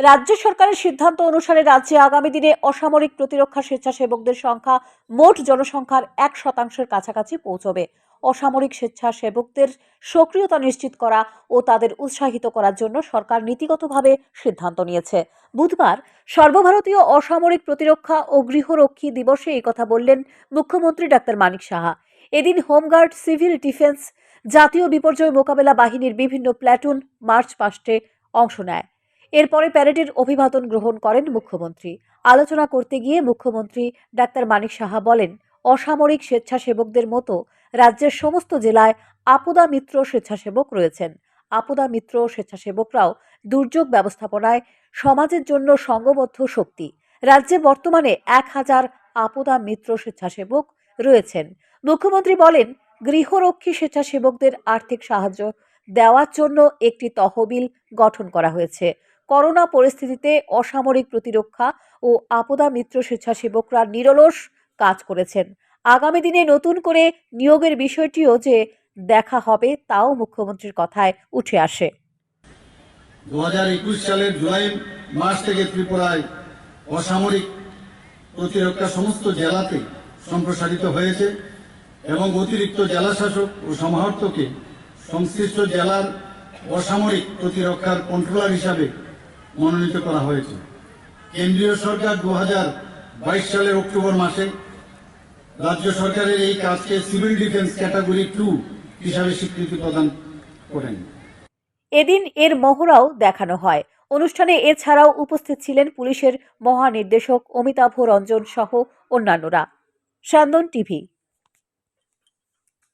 রাজ্য সরকারের সিদ্ধান্ত অনুসারে রাজ্যে আগামী দিনে অসামরিক প্রতিরক্ষা স্বেচ্ছাসেবকদের সংখ্যা মোট জনসংখ্যার এক শতাংশের কাছাকাছি পৌঁছবে। অসামরিক স্বেচ্ছাসেবকদের সক্রিয়তা নিশ্চিত করা ও তাদের উৎসাহিত করার জন্য সরকার নীতিগতভাবে সিদ্ধান্ত নিয়েছে। বুধবার সর্বভারতীয় অসামরিক প্রতিরক্ষা ও গৃহরক্ষী দিবসে এই কথা বললেন মুখ্যমন্ত্রী ডাক্তার মানিক সাহা। এদিন হোমগার্ড সিভিল ডিফেন্স জাতীয় বিপর্যয় মোকাবেলা বাহিনীর বিভিন্ন প্ল্যাটুন মার্চ পাস্টে অংশ নেয়। এরপরে প্যারেডের অভিবাদন গ্রহণ করেন মুখ্যমন্ত্রী। আলোচনা করতে গিয়ে মুখ্যমন্ত্রী ডাক্তার মানিক সাহা বলেন, অসামরিক স্বেচ্ছাসেবকদের মতো রাজ্যের সমস্ত জেলায় আপদা মিত্র স্বেচ্ছাসেবক রয়েছেন। আপদা মিত্র স্বেচ্ছাসেবকরাও দুর্যোগ ব্যবস্থাপনায় সমাজের জন্য সংঘবদ্ধ শক্তি। রাজ্যে বর্তমানে এক হাজার আপদা মিত্র স্বেচ্ছাসেবক রয়েছেন। মুখ্যমন্ত্রী বলেন, গৃহরক্ষী স্বেচ্ছাসেবকদের আর্থিক সাহায্য দেওয়ার জন্য একটি তহবিল গঠন করা হয়েছে। করোনা পরিস্থিতিতে অসামরিক প্রতিরক্ষা ও আপদা মিত্র স্বেচ্ছাসেবকরা নিরলস কাজ করেছেন। আগামী দিনে নতুন করে নিয়োগের বিষয়টিও যে দেখা হবে তাও মুখ্যমন্ত্রীর কথায় উঠে আসে। দু হাজার একুশ সালের জুলাই মাস থেকে ত্রিপুরায় অসামরিক প্রতিরক্ষা সমস্ত জেলাতে সম্প্রসারিত হয়েছে এবং অতিরিক্ত জেলা শাসক ও সমাহর্তকে সংশ্লিষ্ট জেলার অসামরিক প্রতিরক্ষার কন্ট্রোলার হিসাবে মনোনীত করা হয়েছে। কেন্দ্রীয় সরকার দু সালের অক্টোবর মাসে রাজ্য সরকারের এই কাজকে সিভিল ডিফেন্স ক্যাটাগরি টু হিসাবে স্বীকৃতি প্রদান করেন। এদিন এর মহড়াও দেখানো হয়। অনুষ্ঠানে এছাড়াও উপস্থিত ছিলেন পুলিশের মহানির্দেশক অমিতাভ রঞ্জন সহ অন্যান্যরা। স্যান্দন টিভি